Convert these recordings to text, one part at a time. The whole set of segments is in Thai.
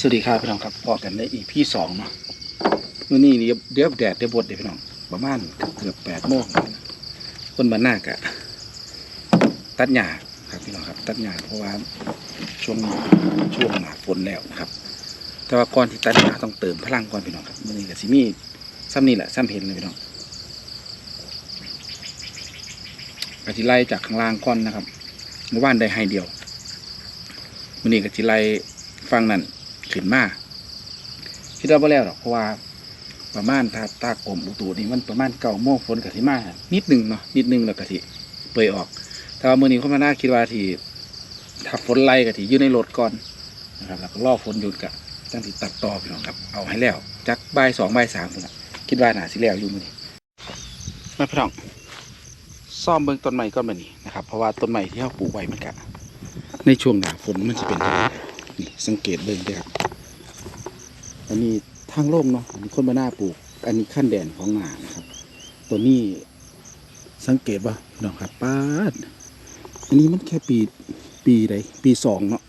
สวัสดีครับพี่น้องครับพอกันในอีพีสองเนาะมื่อนี้นี่เดี๋ยวแดดเดี๋ยวบดเดี๋ยวพี่น้องประมาณเกือบแปดโมงคนบ้านนากะตัดหญ้าครับพี่น้องครับ ตัดหญ้าเพราะว่าช่วงช่วงหนาฝนแล้วนะครับ แต่ว่าก่อนที่ตัดหญ้าต้องเติมพลังก่อนพี่น้องครับมื่อนี้กับซิมีซ้ำนี่แหละซ้ำเห็นเลยพี่น้องกะทิไล่จากข้างล่างก่อนนะครับเมื่อวานได้ให้เดียวมื่อนี้กะทิไล่ฟังนั่น ขึ้นมาคิดว่าบ่แล้วหรอกเพราะว่าประมาณถ้าตากลมอุตุนี่มันประมาณเก้าโมงฝนกะทิมานิดหนึงเนาะนิดหนึงแล้วกะทิเปยออกแต่ว่ามื้อนี้เขามาน่าคิดว่าที่ถ้าฝนไล่กะทิอยู่ในรถก่อนนะครับแล้วก็รอฝนหยุดกะจังสิตัดต่อพี่น้องครับเอาให้แล้วจักใบสองใบสามคนละคิดว่าน่าสิแล้วอยู่มื้อนี้มาพี่น้องซ่อมเบิ่งต้นไม้ก่อนมื้อนี้นะครับ เพราะว่าต้นไม้ที่เขาปลูกไว้มันกะในช่วงหนาฝนมันจะเป็นนี่สังเกตเบิ่งเด้อครับ อันนี้ทางร่มเนาะนนี้คนมาหน้าปลูก อันนี้ขั้นแดนของหนานะครับ ตัวนี้สังเกตป่ะน้องครับป้าดอันนี้มันแค่ปีปีใดปีสองเนาะ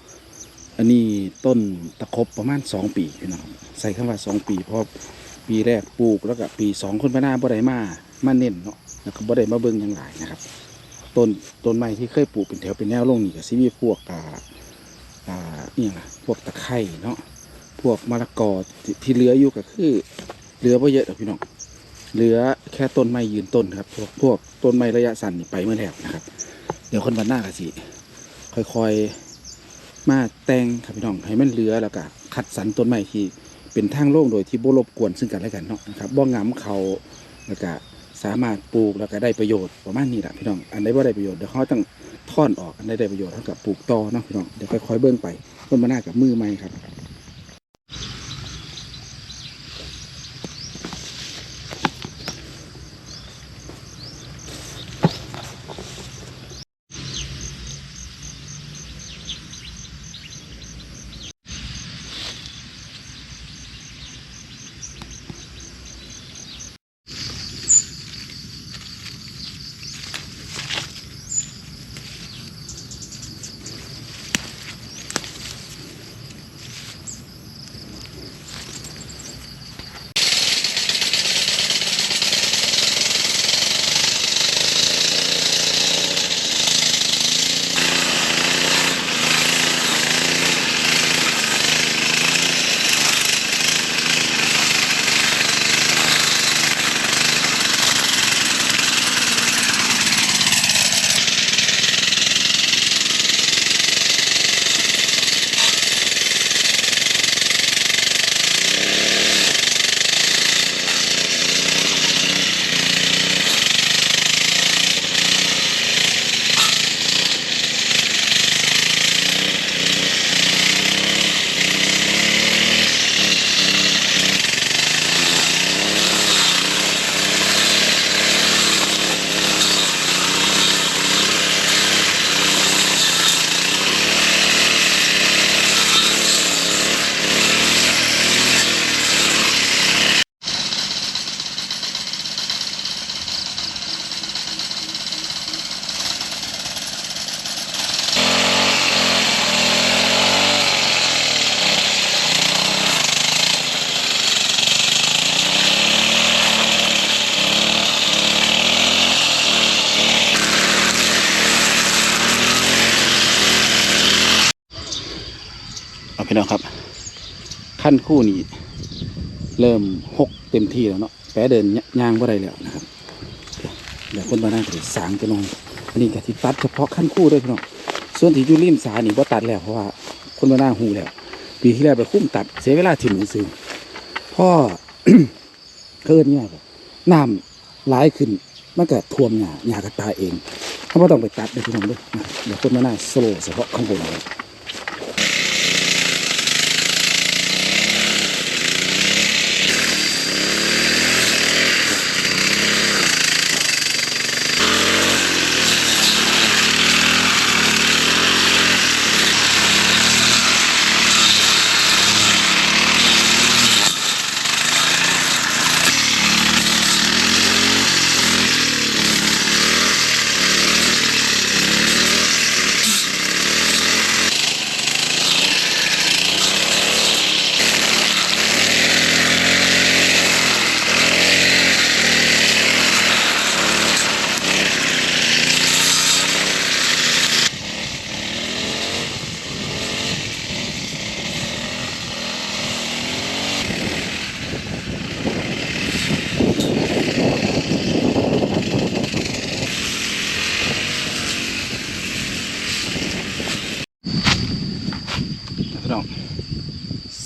อันนี้ต้นตะครบประมาณสองปีพี่น้องครับใส่คำว่าสองปีเพราะปีแรกปลูกแล้วก็ปีสองคนมาหน้าบ่ได้มามาเน้นเนาะแล้วก็บ่ได้มาเบิ่งอย่างไรนะครับต้นต้นไม้ที่เคยปลูกเป็นแถวเป็นแนวลงนี่ก็สิมีพวกอ่าอ่าอหย่างล่ะพวกตะไคร่เนาะ พวกมะละกอที่เหลืออยู่ก็คือเหลือไ่เยอะหรอกพี่น้องเหลือแค่ต้นไม้ยืนต้นครับ พวกพวกต้นไม้ระยะสั้นนี่ไปเมื่อแล้วนะครับ เดี๋ยวคนวันหน้าก็สิค่อยๆมาแต่งครับพี่น้องให้มันเหลือแล้วก็คัดสรรต้นไม้ที่เป็นทางโล่งโดยที่บ่รบกวนซึ่งกันและกันเนาะนะครับบ่งํเขาแล้วก็สามารถปลูกแล้วก็ได้ประโยชน์ประมาณนี้แหละพี่น้อง อันใดบ่ได้ประโยชน์เดี๋ยวเขาต้องท่อนออกอันใดได้ประโยชน์เท่ากับปลูกต่อเนาะพี่น้องเดี๋ยวค่อยๆเบิ้งไปต้นมะนาวกับมือไม้ครับ พี่น้องครับ ขั้นคู่นี้ เริ่มหกเต็มที่แล้วเนาะแปะเดินย่างว่าไรแล้วนะครับเดี๋ยวคนมานั่งถือสางจะนอนอันนี้กะทิตัดเฉพาะขั้นคู่ด้วยพี่น้องส่วนที่ยูริมสานี่ว่าตัดแล้วเพราะว่าคนมานั่งหูแล้ว ปีที่แล้วไปคุ้มตัดเสียเวลาถิ่มหนังสือพ่อเกินเนี่ยแบบน้ำร้ายขึ้นมันก็ท่วมหญ้าหญ้าก็ตายเองเขาไม่ต้องไปตัดเลยพี่น้องเด้วยเดี๋ยวคนมาหนั่งสโลเฉพาะข้างบนเลย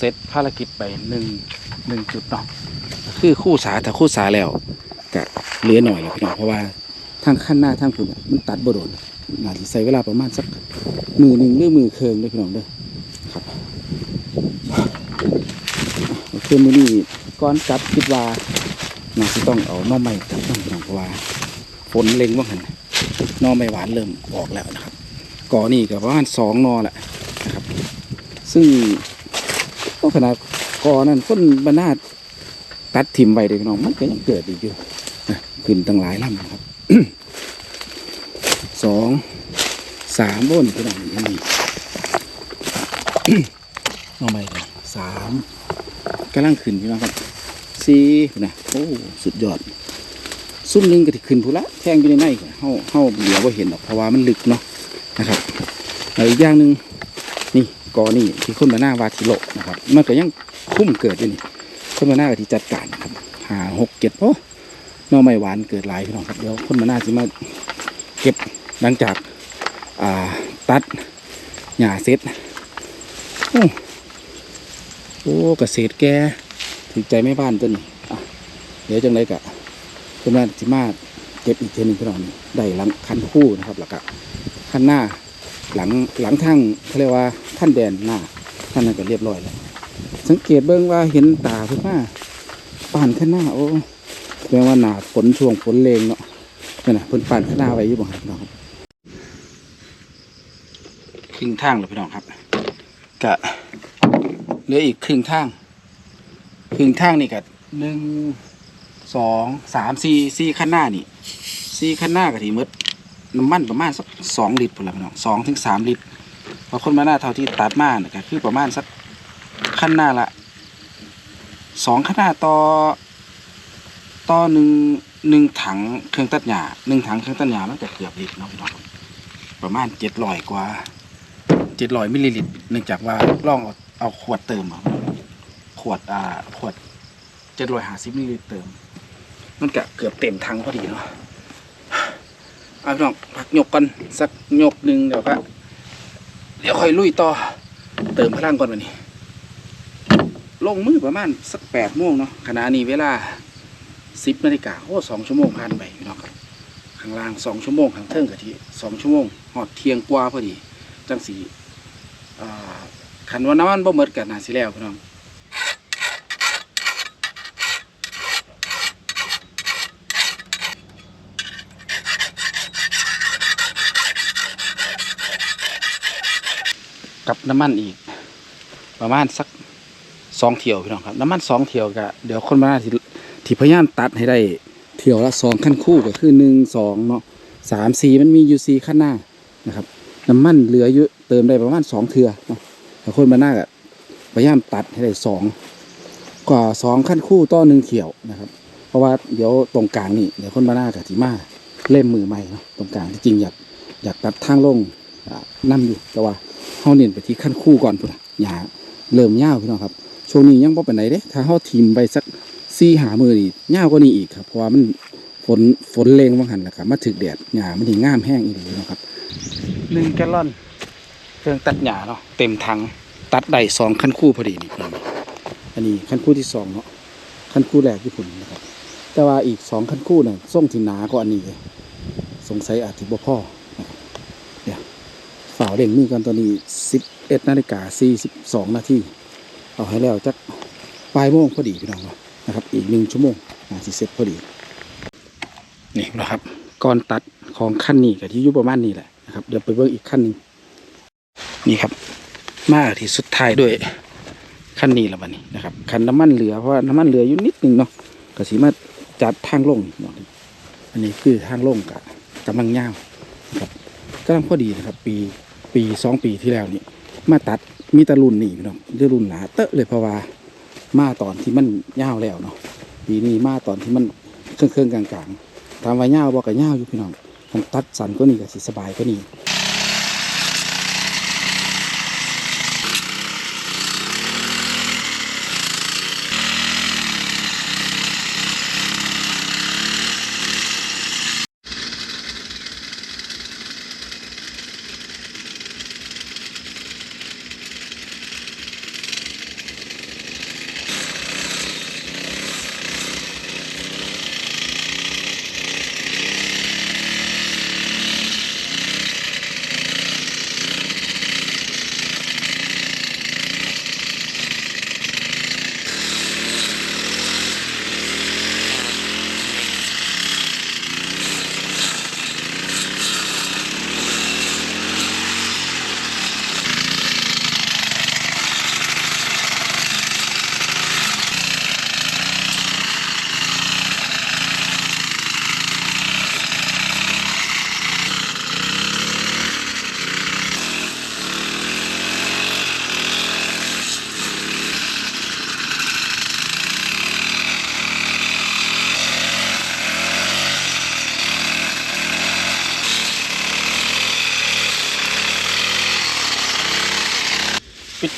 เสร็จภารกิจไปหนึ่งหนึ่งจุดเนาะก็คือคู่สาถ้าคู่สาแล้วก็เหลือหน่อยแล้วพี่น้องเพราะว่าทางขั้นหน้าทางคุณมันตัดบ่โดนน่าจะใช้เวลาประมาณสักมือหนึ่งหรือมือเคืองเด้วยพี่น้องเด้อครับโอเคมือนี้ก่อนกลับคิดว่าน่าจะต้องเอาหน่อไม้กลับต้องพี่น้องเพราะว่าฝนเล็งว่าหันหน่อไม้หวานเริ่มออกแล้วนะครับก่อนี่ก็ประมาณสองหนอแหละนะครับ ซึ่งก็ ขนาดกอนั้นต้นบรรนาดตัดทิมไว้เด็กน้องมันก็ยังเกิดอีกอยู่นะขึ้นตั้งหลายลำนะครับสองสามโอ้นพี่น้องนี่เอาใหม่ก่อนสามกำลังขึ้นพี่น้องครับสี่นะโอ้สุดยอดซุ่มหนึงก็ที่ขึ้นพูละแทงอยู่ในในก่อนเฮาเฮาเหลียวว่าเห็นหรอกเพราะว่ามันลึกเนาะนะครับแล้วอีกอย่างหนึ่ง กอนี่ที่คนมาหน้าวาทิโลนะครับ มันก็ยังคุ้มเกิดอยู่นี่คนมาหน้าก็ที่จัดการครับหาหกเจ็ดโอ้หน่อไม้หวานเกิดหลายพี่น้องครับเดี๋ยวคนมาหน้าจะมาเก็บหลังจากอ่าตัดหญ้าเสร็จโอ้โอ้เกษตรแกถือใจไม่บ้านตัวนี้อะเดี๋ยวจังไรกะเพื่อนสิมาเก็บอีกเทนึงพี่น้องได้หลังคันคู่นะครับแล้วก็คันหน้า หลังหลังทางเขาเรียกว่าท่านแดนหน้าท่านนั้นก็เรียบร้อยแล้วสังเกตเบิ่งว่าเห็นตาเพื่อนมาป่านข้างหน้าโอ้แปลว่าหนาฝนช่วงฝนเลงเนาะนี่นนะเพิ่นป่านข้างหน้าไว้อยู่บ่ครับน้องครับครึ่งทางเลยพี่น้องครับกะเหลืออีกครึ่งทางครึ่งทางนี่ก็หนึ่งสองสามสี่สี่ขั้นหน้านี่สี่ขั้นหน้ากับทีมด น้ำมันประมาณสักสองลิตรพุ่นละพี่น้องสองถึงสามลิตรพราะคนมาหน้าเท่าที่ตัดมาเนี่ยก็คือประมาณสักขั้นหน้าละสองขั้นหน้าต่อต่อหนึ่งหนึ่งถังเครื่องตัดหญ้าหนึ่งถังเครื่องตัดหญ้ามันจะเกือบลิตรเนาะพี่น้องประมาณเจ็ดร้อยกว่าเจ็ดร้อยมิลลิลิตรเนื่องจากว่าลองเอาเอาขวดเติมเอาขวดอ่าขวดเจ็ดร้อยห้าสิบมิลลิลิตรเติม มันกะเกือบเต็มถังพอดีเนาะ เอาพี่น้องพักหยกกันสักหยกหนึ่งเดี๋ยวก็เดี๋ยวค่อยลุยต่อ เติมพลังก่อนวันนี้ ลงมือประมาณสักแปดโมงเนาะขณะนี้เวลาสิบนาฬิกาโอ้สองชั่วโมงผ่านไปพี่น้องครับข้างล่างสองชั่วโมงข้างเทิงกะทิสองชั่วโมงหอดเทียงกว่าพอดี จังสีขันว่าน้ำมันบ่เมิดกันนาสิแล้วพี่น้อง กับน้ำมันอีก ประมาณสักสองเที่ยวพี่น้องครับน้ำมันสองเที่ยวก็เดี๋ยวคนมาหน้าที่ที่พยายามตัดให้ได้เที่ยวละสองขั้นคู่ก็คือหนึ่งสองเนาะสามสี่มันมีอยู่สี่ขั้นหน้านะครับน้ำมันเหลืออยู่เติมได้ประมาณสองเทือเนาะแต่คนมาหน้าก็พยายามตัดให้ได้สองกว่าสองขั้นคู่ต่อหนึ่งเที่ยวนะครับ เพราะว่าเดี๋ยวตรงกลางนี่เดี๋ยวคนมาหน้ากับที่มาเล่มมือใหม่เนาะตรงกลางที่จริงอยากอยากตัดทางลงอ่านั่อยู่แต่ว่า เฮาเน้นไปที่ขั้นคู่ก่อนพุ่นน่ะหญ้าเริ่มยาวพี่น้องครับช่วงนี้ยังบ่ปานใดเด้ถ้าเฮาทิมไปสัก4หามือนี่ยาวกว่านี้อีกครับเพราะว่ามันฝนฝนเลงว่าหั่นแหละครับมาถึกแดดหญ้ามันสิงามแห้งอีหลีเนาะครับ1แกลลอนเครื่องตัดหญ้าเนาะเต็มถังตัดได้2ขั้นคู่พอดีนี่พี่น้องอันนี้ขั้นคู่ที่สองเนาะขั้นคู่แรกที่ผุนนะครับ แต่ว่าอีกสองขั้นคู่น่ะส่งที่หนากว่าอันนี้เลยสงสัยอาจสิบ่พอนะครับเดี๋ยว ฝ่าเร่งมือกันตอนนี้สิบเอ็ดนาฬิกาสี่สิบสองนาทีเอาให้แล้วจักปลายโมงพอดีพี่น้องนะครับ อีกหนึ่งชั่วโมงอาสิเสร็จพอดี นี่นะครับก่อนตัดของขั้นนี้กับที่ยุบประมาณนี้แหละนะครับเดี๋ยวไปเบิ่งอีกขั้นหนึ่งนี่ครับ มาที่สุดท้ายด้วยขั้นนี้แล้วบัดนี้นะครับขั้นน้ำมันเหลือเพราะน้ำมันเหลืออยู่นิดหนึงเนาะก็สีมาจัดทางลงนี่เนาะอันนี้คือทางลงกะกำลังย่าวนะครับกำลังพอดีนะครับ ปี ปีสองปีที่แล้วนี่ มาตัดมีตะรุ่นนี่พี่น้องเดือรุ่นหนาเตอะเลยเพราะว่ามาตอนที่มันยาวแล้วเนาะปีนี้มาตอนที่มันเครื่องเครื่องกลางๆตามว่ายาวบอกกับยาวอยู่พี่น้องมันตัดสันก็นี่ก็สิสบายก็นี่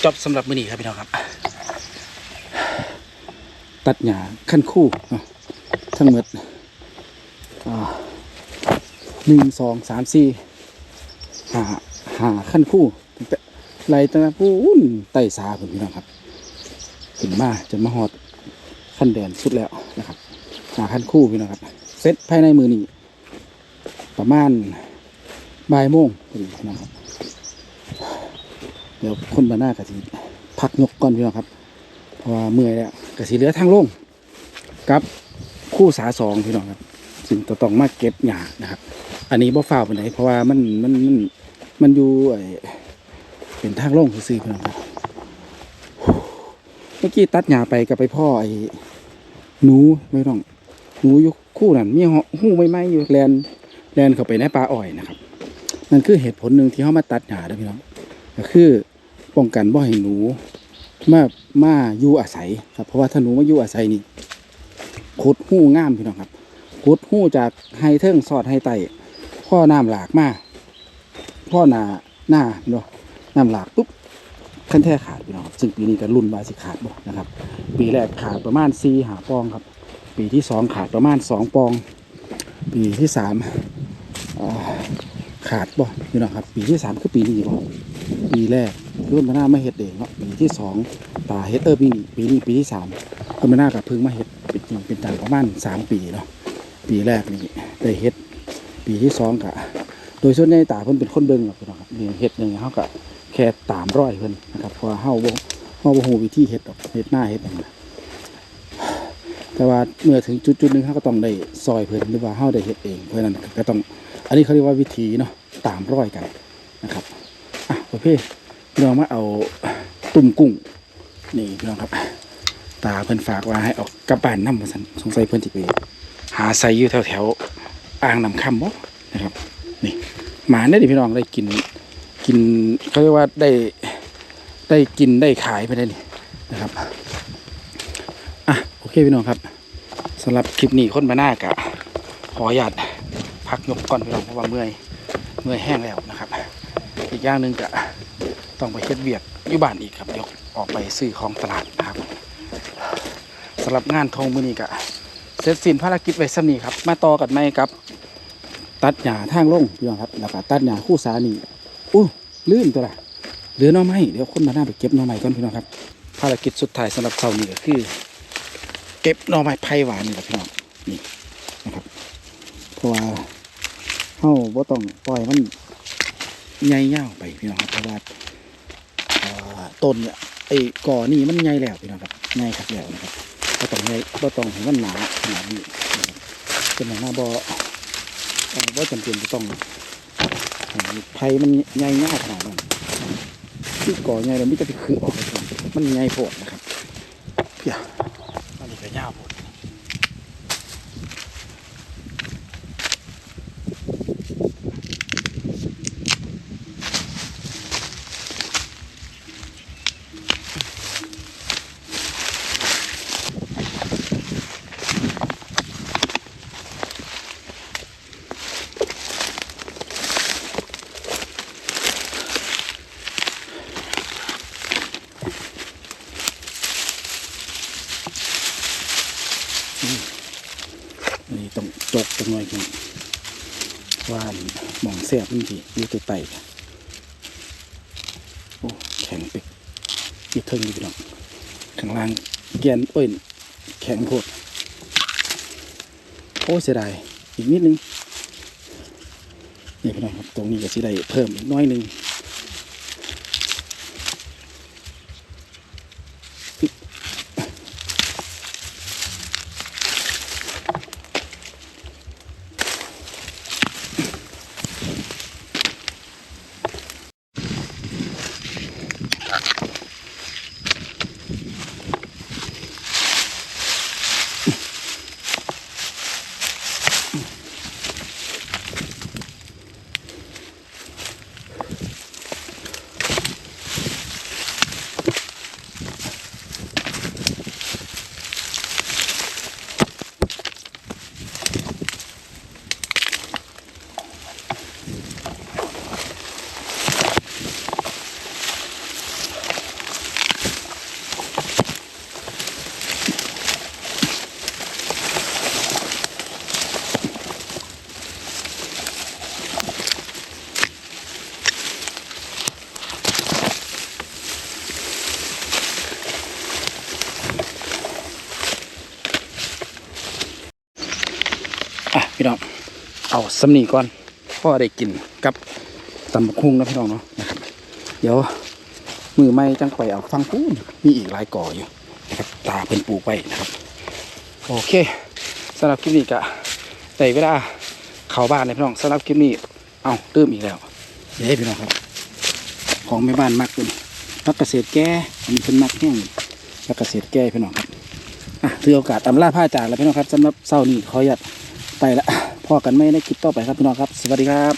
จอบสำหรับมือนี้ครับพี่น้องครับ ตัดหญ้าขั้นคู่ทั้งหมดหนึ่งสองสามสี่หาหาขั้นคู่ตั้งแต่ไล่ตั้งแต่ปูนไต่สาผมพี่น้องครับขึ้นมาจนมาหอดขั้นแดนสุดแล้วนะครับหาขั้นคู่พี่น้องครับเสร็จภายในมือนี้ประมาณบ่ายโมงพอดีพี่น้องครับ เดี๋ยวคนบานหน้ากะทิพักยกก่อนพี่น้องครับเพราะว่าเมื่อยแล้วกะทิเหลือทางลงกับคู่สาสองพี่น้องครับซึ่งจะต้องมาเก็บหญ้านะครับ อันนี้บ่ฟ้าวไปไหนเพราะว่ามันมันมันมันอยู่ไอเป็นทางลงซื่อๆพี่น้องครับเมื่อกี้ตัดหญ้าไปกับไปพ่อไอ้หนูไม่ต้องหนูยู่คู่นั่นมีหูไม่ไหมอยู่แลนแลนเข้าไปในป่าอ้อยนะครับนั่นคือเหตุผลหนึ่งที่เขามาตัดหญ้าด้อพี่น้องก็คือ ป้องกันบ่ให้หนูมามาอยู่อาศัยครับ เพราะว่าถ้าหนูมาอยู่อาศัยนี่ขุดหู้งามพี่น้องครับขุดหู้จากไฮเทิงสอดไฮไตพ่อน้ำหลากมาพ่อหนาหน้าพี่น้องน้ำหลากปุ๊บขั้นแท้ขาดพี่น้องซึ่งปีนี้ก็รุ่นบาสิขาดบ่นะครับ ปีแรกขาดประมาณสี่หาปองครับ ปีที่สองขาดประมาณสองปอง ปีที่สามขาดบ่พี่น้องครับ ปีที่สามคือปีนี้บ่ปีแรก รุ่นมาหน้ามาเฮ็ดเองเนาะปีที่สองตาเฮ็ดเออปีนี้ปีนี้ปีที่สามรุ่นมาหน้ากับพึ่งมาเฮ็ดเป็นจริงเป็นจังประมาณสามปีเนาะปีแรกนี่ได้เฮ็ดปีที่สองกะโดยส่วนใหญ่ตาเพิ่นเป็นคนเบิ่งหรอกพี่น้องครับนี่เฮ็ดหนึ่งเฮาก็แค่ตามร้อยเพิ่นนะครับเพราะว่าเฮาบ่เฮาบ่ฮู้วิธีเฮ็ดดอกเฮ็ดหน้าเฮ็ดหยังนะแต่ว่าเมื่อถึงจุดๆหนึงเฮาก็ต้องได้ซอยเพิ่นหรือว่าเฮาได้เฮ็ดเองเพราะนั้นก็ต้อง อันนี้เขาเรียกว่าวิธีเนาะตามร้อยกันนะครับอะประเภท พี่น้องมาเอาตุ่มกุ้ง นี่พี่น้องครับ ตาเพิ่นฝากว่าให้ออกกลับานน้ำมาสันสงสัยเพิ่นจะไปหาใส่อยู่แถวแถวๆอ่างน้ำคำบ่นะครับ นี่หมาเนี่ยดิพี่น้องได้กินกินเขาเรียกว่าได้ได้กินได้ขายไปได้นี่นะครับอะโอเคพี่น้องครับสำหรับคลิปนี้ค้นมาหน้ากะขออนุญาตพักยกก่อนพี่น้องเพราะว่าเมื่อยเมื่อยแห้งแล้วนะครับ อีกอย่างหนึ่งจะ ต้องไปเฮ็ดเวียกอยู่บ้านอีกครับเดี๋ยวออกไปซื้อของตลาดนะครับสำหรับงานทงมือนี้ก็เสร็จสิ้นภารกิจไว้สำนีครับ มาต่อกันไหมครับ ตัดหญ้าทางลงพี่น้องครับแล้วก็ตัดหญ้าคู่สานี่อู้ลื่นตัวละเหลือน่อไม้เดี๋ยวคนมาหน้าไปเก็บน่อไม้ก่อนพี่น้องครับ ภารกิจสุดท้ายสำหรับเช้านี้ก็คือ เก็บน่อไม้ไผ่หวานนี่แหละพี่น้องนี่นะครับเพราะว่าเฮาบ่ต้องปล่อยมันใหญ่ยาวไปพี่น้องครับเพราะว่า ต้นเนี่ยไอ้ก่อนี่มันใหญ่แล้วพี่น้องครับใหญ่ครับแล้วนะครับก็ต้องใหญ่ก็ต้องให้มันหนาขนาดนี้เป็นหน้าบ่เอ่บ่จำเป็นจะต้องให้ไผ่มันใหญ่ยายขนาดนั้นที่ก่อใหญ่แล้วมิจะไปคือออกเลยครับมันใหญ่โพดนะครับเพียอันเลยก็ยาวโพด นนี้ต้องจกจังหน่อยพี่ว่าหมองแสบมันสิอยู่ตัวไตโอ้แข็งไปอีกเทิงอยู่พี่น้องข้างล่างแกนเอ้ยแข็งโพดโอ้เสียดายอีกนิดนึงนี่พี่น้องครับตรงนี้ก็สิได้เพิ่มอีกน้อยนึง สำนีก่อนพ่อได้กินกับตำบักคุ้งนะพี่น้องเนาะนะครับ เดี๋ยวมือไม่จังไปเอาฟังพูนมีอีกหลายก่ออยู่นะครับตาเป็นปูไว้นะครับ โอเคสำหรับคลิปนี้ก็ได้เวลาเข้าบ้านเลยพี่น้องสำหรับคลิปนี้ เอาเริ่มอีกแล้วเดี๋ยวให้พี่น้องครับ ของแม่บ้านมักเป็นพักเกษตรแก่อันนี้เป็นมักแห้งพักเกษตรแก่พี่น้องครับอะถือโอกาสตำล่าผ้าจากแล้วพี่น้องครับสำหรับเศร้านี้ขออนุญาตไปละ พ่อกันไม่ในคลิปต่อไปครับพี่น้องครับ สวัสดีครับ